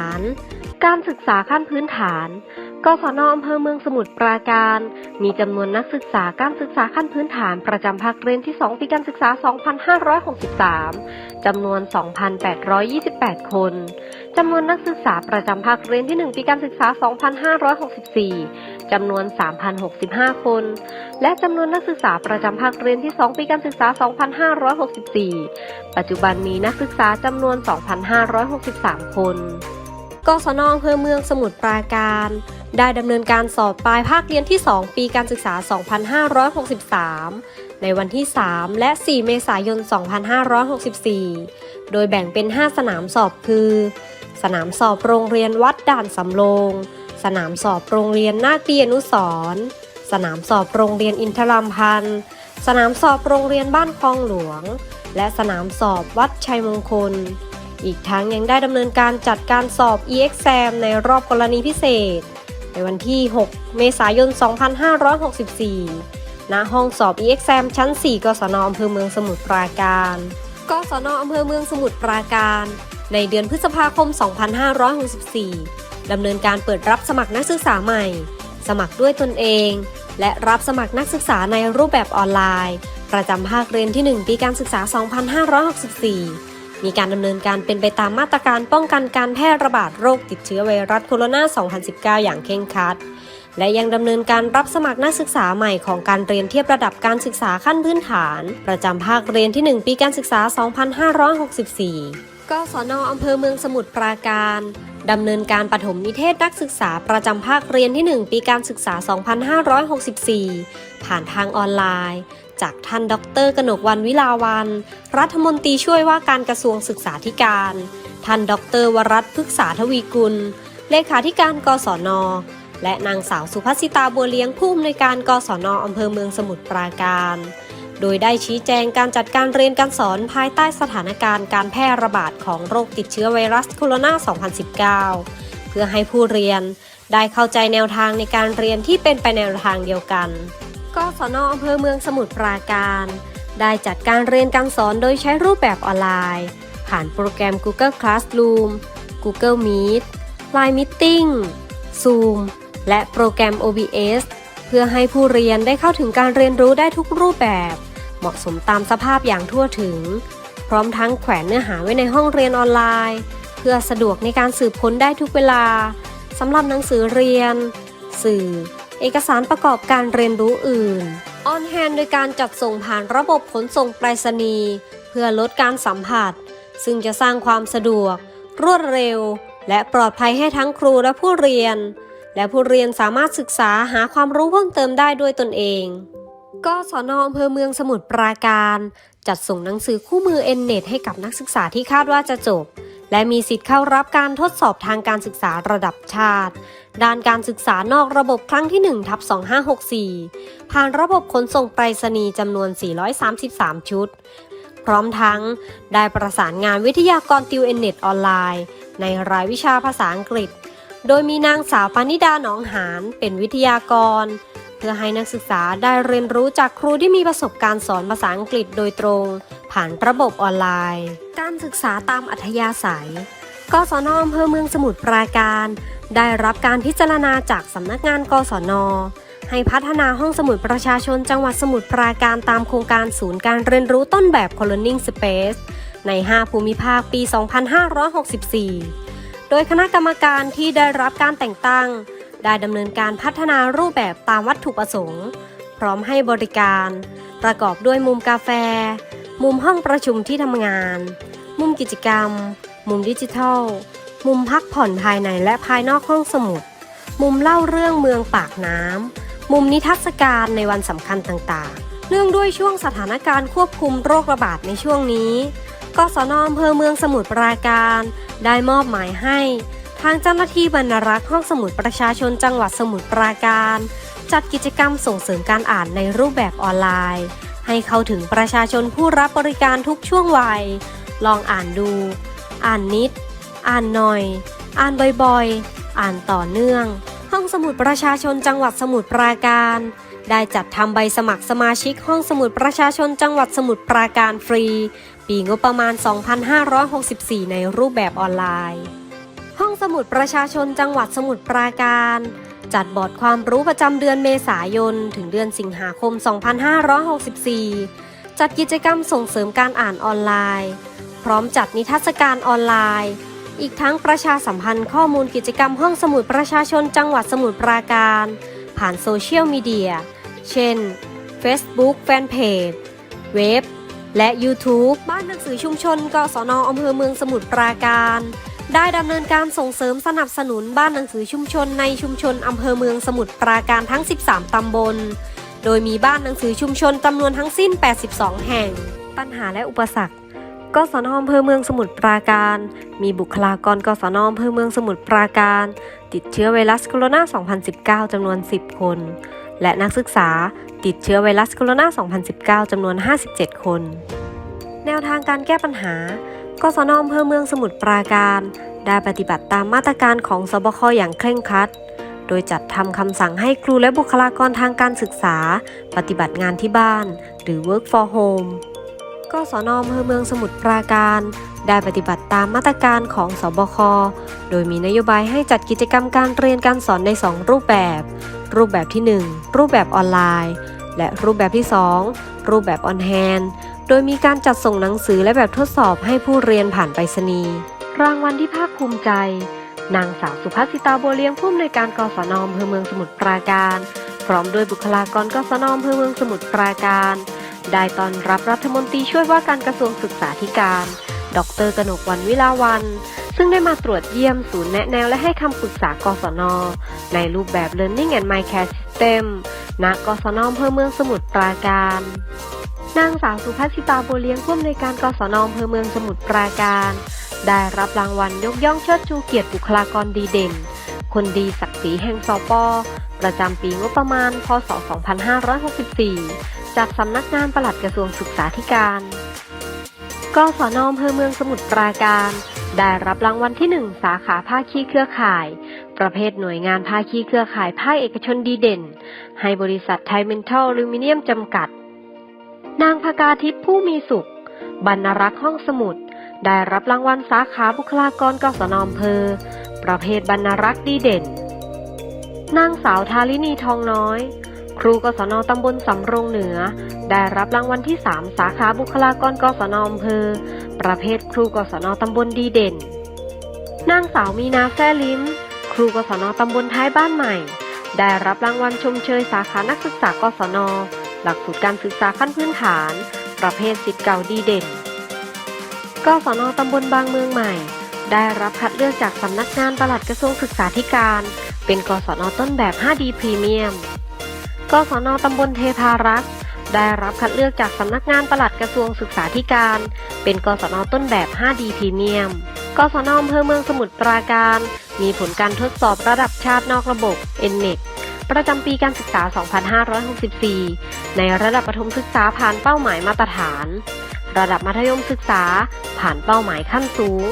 านการศึกษาขั้นพื้นฐาน กศนอำเภอเมืองสมุทรปราการ มีจำนวนนักศึกษาการศึกษาขั้นพื้นฐานประจำภาคเรียนที่ 2 ปีการศึกษา 2563 จำนวน 2,828 คน จำนวนนักศึกษาประจำภาคเรียนที่ 1 ปีการศึกษา 2564 จำนวน 3,065 คน และจำนวนนักศึกษาประจำภาคเรียนที่ 2 ปีการศึกษา 2564 ปัจจุบันมีนักศึกษาจำนวน 2,563 คนกศนอำเภอเมืองสมุทรปราการ ได้ดำเนินการสอบปลายภาคเรียนที่ 2 ปีการศึกษา 2563 ในวันที่ 3 และ 4 เมษายน 2564 โดยแบ่งเป็น 5 สนามสอบคือ สนามสอบโรงเรียนวัดด่านสำโรง สนามสอบโรงเรียนนาคดีอนุสรสนามสอบโรงเรียนอินทรามพันธ์ สนามสอบโรงเรียนบ้านคลองหลวง และสนามสอบวัดชัยมงคล อีกทั้งยังได้ดำเนินการจัดการสอบ e-exam ในรอบกรณีพิเศษ ในวันที่ 6 เมษายน 2564 ณห้องสอบ EXAM ชั้น 4 กศนอำเภอเมืองสมุทรปราการ กศนอำเภอเมืองสมุทรปราการ ในเดือนพฤษภาคม 2564 ดำเนินการเปิดรับสมัครนักศึกษาใหม่ สมัครด้วยตนเอง และรับสมัครนักศึกษาในรูปแบบออนไลน์ ประจำภาคเรียนที่ 1 ปีการศึกษา 2564มีการดำเนินการเป็นไปตามมาตรการป้องกันการแพร่ระบาดโรคติดเชื้อไวรัสโคโรนา 2019 อย่างเคร่งครัด และยังดำเนินการรับสมัครนักศึกษาใหม่ของการเรียนเทียบระดับการศึกษาขั้นพื้นฐาน ประจำภาคเรียนที่ 1 ปีการศึกษา 2564 กศนอำเภอเมืองสมุทรปราการดำเนินการปฐมนิเทศนักศึกษาประจำภาคเรียนที่ 1 ปีการศึกษา 2564 ผ่านทางออนไลน์ จากท่านดร กนกวันวิลาวัน รัฐมนตรีช่วยว่าการกระทรวงศึกษาธิการ ท่านดร วรัตพฤกษาทวีกุล เลขาธิการกศน และนางสาวสุภัสสิตาบัวเลี้ยงผู้อำนวยการกศนอำเภอเมืองสมุทรปราการ โดยได้ชี้แจงการจัดการเรียนการสอนภายใต้สถานการณ์การแพร่ระบาดของโรคติดเชื้อไวรัสโคโรนา 2019 เพื่อให้ผู้เรียนได้เข้าใจแนวทางในการเรียนที่เป็นไปแนวทางเดียวกัน กศนอำเภอเมืองสมุทรปราการ ได้จัดการเรียนการสอนโดยใช้รูปแบบออนไลน์ ผ่านโปรแกรม Google Classroom Google Meet Line Meeting Zoom และโปรแกรม OBS เพื่อให้ผู้เรียนได้เข้าถึงการเรียนรู้ได้ทุกรูปแบบ เหมาะสมตามสภาพอย่างทั่วถึง พร้อมทั้งแขวนเนื้อหาไว้ในห้องเรียนออนไลน์ เพื่อสะดวกในการสืบค้นได้ทุกเวลาสำหรับหนังสือเรียน สื่อ เอกสารประกอบการเรียนรู้อื่นออนแฮนโดยการจัดส่งผ่านระบบขนส่งไปรษณีย์เพื่อลดการสัมผัส ซึ่งจะสร้างความสะดวก รวดเร็ว และปลอดภัยให้ทั้งครูและผู้เรียน และผู้เรียนสามารถศึกษาหาความรู้เพิ่มเติมได้ด้วยตนเองกศนอำเภอเมืองสมุทรปราการ จัดส่งหนังสือคู่มือ e n n e t ให้กับนักศึกษาที่คาดว่าจะจบ และมีสิทธิ์เข้ารับการทดสอบทางการศึกษาระดับชาติ ด้านการศึกษานอกระบบครั้งที่1ทับ2564 ผ่านระบบขนส่งไปรษณีย์จำนวน 433 ชุด พร้อมทั้งได้ประสานงานวิทยากรติวเอ็นเน็ตออนไลน์ ในรายวิชาภาษาอังกฤษ โดยมีนางสาวปานิดาหนองหานเป็นวิทยากร เพื่อให้นักศึกษาได้เรียนรู้จากครูที่มีประสบการณ์สอนภาษาอังกฤษโดยตรง ผ่านระบบออนไลน์ การศึกษาตามอัธยาศัยกศนอำเภอเมืองสมุทรปราการ ได้รับการพิจารณาจากสำนักงานกศนให้พัฒนาห้องสมุดประชาชนจังหวัดสมุทรปราการตามโครงการศูนย์การเรียนรู้ต้นแบบ c o l o n i n g Space ใน 5 ภูมิภาคปี 2564 โดยคณะกรรมการที่ได้รับการแต่งตั้ง ได้ดำเนินการพัฒนารูปแบบตามวัตถุประสงค์ พร้อมให้บริการ ประกอบด้วยมุมกาแฟ มุมห้องประชุมที่ทำงาน มุมกิจกรรม มุมดิจิทัล มุมพักผ่อนภายในและภายนอกห้องสมุด มุมเล่าเรื่องเมืองปากน้ำมุมนิทรรศการในวันสำคัญต่างๆ เนื่องด้วยช่วงสถานการณ์ควบคุมโรคระบาดในช่วงนี้ กศนอำเภอเมืองสมุทรปราการ ได้มอบหมายให้ ทางเจ้าหน้าที่บรรณรักษ์ห้องสมุดประชาชนจังหวัดสมุทรปราการ จัดกิจกรรมส่งเสริมการอ่านในรูปแบบออนไลน์ ให้เข้าถึงประชาชนผู้รับบริการทุกช่วงวัย ลองอ่านดู อ่านนิด อ่านหน่อย อ่านบ่อยๆ อ่านต่อเนื่อง ห้องสมุดประชาชนจังหวัดสมุทรปราการได้จัดทำใบสมัครสมาชิกห้องสมุดประชาชนจังหวัดสมุทรปราการฟรี ปีงบประมาณ 2564 ในรูปแบบออนไลน์ ห้องสมุดประชาชนจังหวัดสมุทรปราการ จัดบอร์ดความรู้ประจำเดือนเมษายน ถึงเดือนสิงหาคม 2564 จัดกิจกรรมส่งเสริมการอ่านออนไลน์ พร้อมจัดนิทรรศการออนไลน์ อีกทั้งประชาสัมพันธ์ข้อมูลกิจกรรมห้องสมุดประชาชนจังหวัดสมุทรปราการ ผ่านโซเชียลมีเดีย เช่น Facebook Fanpage เว็บ และ YouTube บ้านหนังสือชุมชนกศนอำเภอเมืองสมุทรปราการ ได้ดำเนินการส่งเสริมสนับสนุนบ้านหนังสือชุมชนในชุมชนอำเภอเมืองสมุทรปราการทั้ง 13 ตำบล โดยมีบ้านหนังสือชุมชนจำนวนทั้งสิ้น 82 แห่ง ปัญหาและอุปสรรคกศนอำเภอเมืองสมุทรปราการ มีบุคลากรกศนอำเภอเมืองสมุทรปราการ ติดเชื้อไวรัสโคโรนา 2019 จำนวน 10 คน และนักศึกษา ติดเชื้อไวรัสโคโรนา 2019 จำนวน 57 คน แนวทางการแก้ปัญหากศนอำเภอเมืองสมุทรปราการ ได้ปฏิบัติตามมาตรการของสบคอย่างเคร่งครัด โดยจัดทำคำสั่งให้ครูและบุคลากรทางการศึกษา ปฏิบัติงานที่บ้าน หรือ work for home กศนอำเภอเมืองสมุทรปราการ ได้ปฏิบัติตามมาตรการของสบค โดยมีนโยบายให้จัดกิจกรรมการเรียนการสอนใน 2 รูปแบบ รูปแบบที่ 1 รูปแบบออนไลน์ และรูปแบบที่ 2 รูปแบบออนแฮนโดยมีการจัดส่งหนังสือและแบบทดสอบให้ผู้เรียนผ่านไปรษณีย์รางวัลที่ภาคภูมิใจ นางสาวสุภัสสิตาบัวเลี้ยงผู้อำนวยการกศนอำเภอเมืองสมุทรปราการ พร้อมด้วยบุคลากรกศนอำเภอเมืองสมุทรปราการ ได้ตอนรับรัฐมนตรีช่วยว่าการกระทรวงศึกษาธิการ ดรกนกวันวิลาวัน ซึ่งได้มาตรวจเยี่ยมศูนย์แนะแนวและให้คำปรึกษากศน ในรูปแบบ Learning and My Care System ณกศนอำเภอเมืองสมุทรปราการ นางสาวสุภัสิตาโบเลี้ยงผู้อำนวยการกศนอำเภอเมืองสมุทรปราการ ได้รับรางวัลยกย่องเชิดชูเกียรติบุคลากรดีเด่น คนดีศักดิ์ศรีแห่งสปประจำปีงบประมาณ พศ 2564 จากสำนักงานปลัดกระทรวงศึกษาธิการ กศนอำเภอเมืองสมุทรปราการ ได้รับรางวัลที่ 1 สาขาภาคีเครือข่าย ประเภทหน่วยงานภาคีเครือข่ายภาคเอกชนดีเด่น ให้บริษัทไทยเมนทัลลูมิเนียมจำกัด นางพกาทิพย์ผู้มีสุข บรรณรักษ์ห้องสมุด ได้รับรางวัลสาขาบุคลากรกศนอำเภอ ประเภทบรรณรักษ์ดีเด่น นางสาวทารินีทองน้อย ครูกศนตำบลสำโรงเหนือ ได้รับรางวัลที่ 3 สาขาบุคลากรกศนอำเภอ ประเภทครูกศนตำบลดีเด่น นางสาวมีนาแซ่ลิ้ม ครูกศนตำบลท้ายบ้านใหม่ ได้รับรางวัลชมเชยสาขานักศึกษากศน หลักสูตรการศึกษาขั้นพื้นฐาน ประเภทสิทธิ์เก่าดีเด่น กศนตำบลบางเมืองใหม่ ได้รับคัดเลือกจากสำนักงานปลัดกระทรวงศึกษาธิการ เป็นกศนต้นแบบ 5D พรีเมียม กศนตำบลเทพารักษ์ได้รับคัดเลือกจากสำนักงานปลัดกระทรวงศึกษาธิการ เป็นกศนต้นแบบ 5D พรีเมียม กศนอำเภอเมืองสมุทรปราการ มีผลการทดสอบระดับชาตินอกระบบ NNET ประจำปีการศึกษา 2564 ในระดับประถมศึกษาผ่านเป้าหมายมาตรฐาน ระดับมัธยมศึกษาผ่านเป้าหมายขั้นสูง